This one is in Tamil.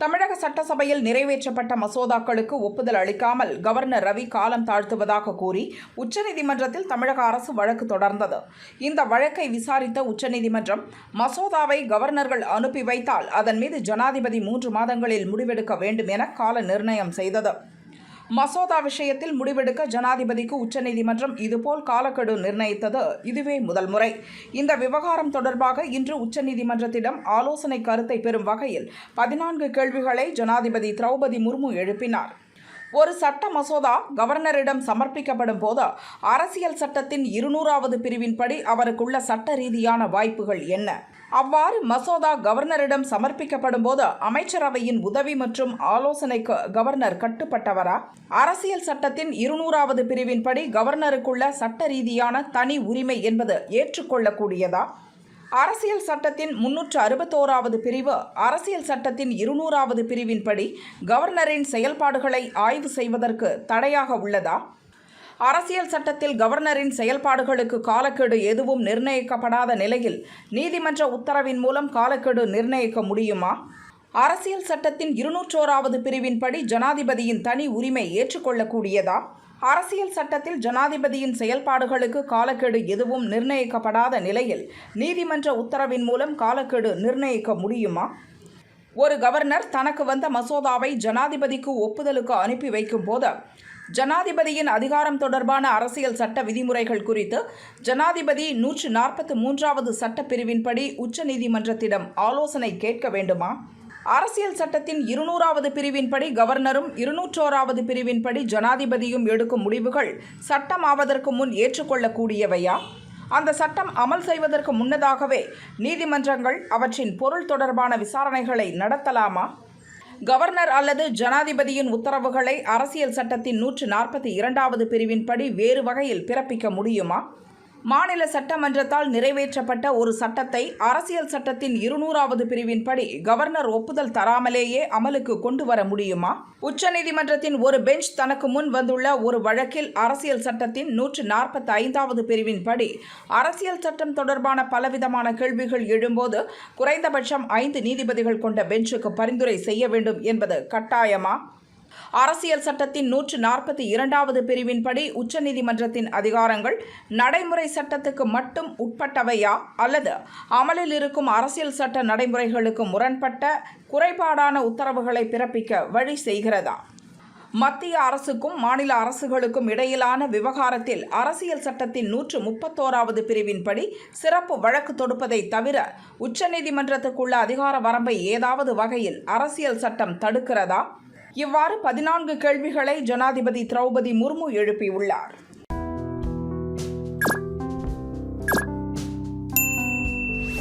தமிழக சட்டசபையில் நிறைவேற்றப்பட்ட மசோதாக்களுக்கு ஒப்புதல் அளிக்காமல் கவர்னர் ரவி காலம் தாழ்த்துவதாக கூறி உச்சநீதிமன்றத்தில் தமிழக அரசு வழக்கு தொடர்ந்தது. இந்த வழக்கை விசாரித்த உச்சநீதிமன்றம் மசோதாவை கவர்னர்கள் அனுப்பி வைத்தால் அதன் மீது ஜனாதிபதி மூன்று மாதங்களில் முடிவெடுக்க வேண்டும் என கால நிர்ணயம் செய்தது. மசோதா விஷயத்தில் முடிவெடுக்க ஜனாதிபதிக்கு உச்சநீதிமன்றம் இதுபோல் காலக்கெடு நிர்ணயித்தது. இதுவே முதல் முறை. இந்த விவகாரம் தொடர்பாக இன்று உச்சநீதிமன்றத்திடம் ஆலோசனை கருத்தை பெறும் வகையில் பதினான்கு கேள்விகளை ஜனாதிபதி திரௌபதி முர்மு எழுப்பினார். ஒரு சட்ட மசோதா கவர்னரிடம் சமர்ப்பிக்கப்படும் போது அரசியல் சட்டத்தின் இருநூறாவது பிரிவின்படி அவருக்குள்ள சட்ட ரீதியான வாய்ப்புகள் என்ன? அவ்வாறு மசோதா கவர்னரிடம் சமர்ப்பிக்கப்படும் போது அமைச்சரவையின் உதவி மற்றும் ஆலோசனைக்கு கவர்னர் கட்டுப்பட்டவரா? அரசியல் சட்டத்தின் இருநூறாவது பிரிவின்படி கவர்னருக்குள்ள சட்ட ரீதியான தனி உரிமை என்பது ஏற்றுக்கொள்ளக்கூடியதா? அரசியல் சட்டத்தின் முன்னூற்று அறுபத்தோராவது பிரிவு அரசியல் சட்டத்தின் இருநூறாவது பிரிவின்படி கவர்னரின் செயல்பாடுகளை ஆய்வு செய்வதற்கு தடையாக உள்ளதா? அரசியல் சட்டத்தில் கவர்னரின் செயல்பாடுகளுக்கு காலக்கெடு எதுவும் நிர்ணயிக்கப்படாத நிலையில் நீதிமன்ற உத்தரவின் மூலம் காலக்கெடு நிர்ணயிக்க முடியுமா? அரசியல் சட்டத்தின் இருநூற்றோராவது பிரிவின்படி ஜனாதிபதியின் தனி உரிமை ஏற்றுக்கொள்ளக்கூடியதா? அரசியல் சட்டத்தில் ஜனாதிபதியின் செயல்பாடுகளுக்கு காலக்கெடு எதுவும் நிர்ணயிக்கப்படாத நிலையில் நீதிமன்ற உத்தரவின் மூலம் காலக்கெடு நிர்ணயிக்க முடியுமா? ஒரு கவர்னர் தனக்கு வந்த மசோதாவை ஜனாதிபதிக்கு ஒப்புதலுக்கு அனுப்பி வைக்கும் போது ஜனாதிபதியின் அதிகாரம் தொடர்பான அரசியல் சட்ட விதிமுறைகள் குறித்து ஜனாதிபதி நூற்று நாற்பத்து மூன்றாவது சட்டப்பிரிவின்படி உச்சநீதிமன்றத்திடம் ஆலோசனை கேட்க வேண்டுமா? அரசியல் சட்டத்தின் இருநூறாவது பிரிவின்படி கவர்னரும் இருநூற்றோராவது பிரிவின்படி ஜனாதிபதியும் எடுக்கும் முடிவுகள் சட்டமாவதற்கு முன் ஏற்றுக்கொள்ளக்கூடியவையா? அந்த சட்டம் அமல் செய்வதற்கு முன்னதாகவே நீதிமன்றங்கள் அவற்றின் பொருள் தொடர்பான விசாரணைகளை நடத்தலாமா? கவர்னர் அல்லது ஜனாதிபதியின் உத்தரவுகளை அரசியல் சட்டத்தின் நூற்று நாற்பத்தி இரண்டாவது பிரிவின்படி வேறு வகையில் பிறப்பிக்க முடியுமா? மாநில சட்டமன்றத்தால் நிறைவேற்றப்பட்ட ஒரு சட்டத்தை அரசியல் சட்டத்தின் இருநூறாவது பிரிவின்படி கவர்னர் ஒப்புதல் தராமலேயே அமலுக்கு கொண்டு வர முடியுமா? உச்சநீதிமன்றத்தின் ஒரு பெஞ்ச் தனக்கு முன் வந்துள்ள ஒரு வழக்கில் அரசியல் சட்டத்தின் நூற்று நாற்பத்தி ஐந்தாவது பிரிவின்படி அரசியல் சட்டம் தொடர்பான பலவிதமான கேள்விகள் எழும்போது குறைந்தபட்சம் ஐந்து நீதிபதிகள் கொண்ட பெஞ்சுக்கு பரிந்துரை செய்ய வேண்டும் என்பது கட்டாயமா? அரசியல் சட்டத்தின் நூற்று நாற்பத்தி இரண்டாவது பிரிவின்படி உச்சநீதிமன்றத்தின் அதிகாரங்கள் நடைமுறை சட்டத்துக்கு மட்டும் உட்பட்டவையா? அல்லது அமலில் இருக்கும் அரசியல் சட்ட நடைமுறைகளுக்கு முரண்பட்ட குறைபாடான உத்தரவுகளை பிறப்பிக்க வழி செய்கிறதா? மத்திய அரசுக்கும் மாநில அரசுகளுக்கும் இடையிலான விவகாரத்தில் அரசியல் சட்டத்தின் நூற்று முப்பத்தோராவது பிரிவின்படி சிறப்பு வழக்கு தொடுப்பதை தவிர உச்சநீதிமன்றத்துக்குள்ள அதிகார வரம்பை ஏதாவது வகையில் அரசியல் சட்டம் தடுக்கிறதா? இவ்வாறு பதினான்கு கேள்விகளை ஜனாதிபதி திரௌபதி முர்மு எழுப்பியுள்ளார்.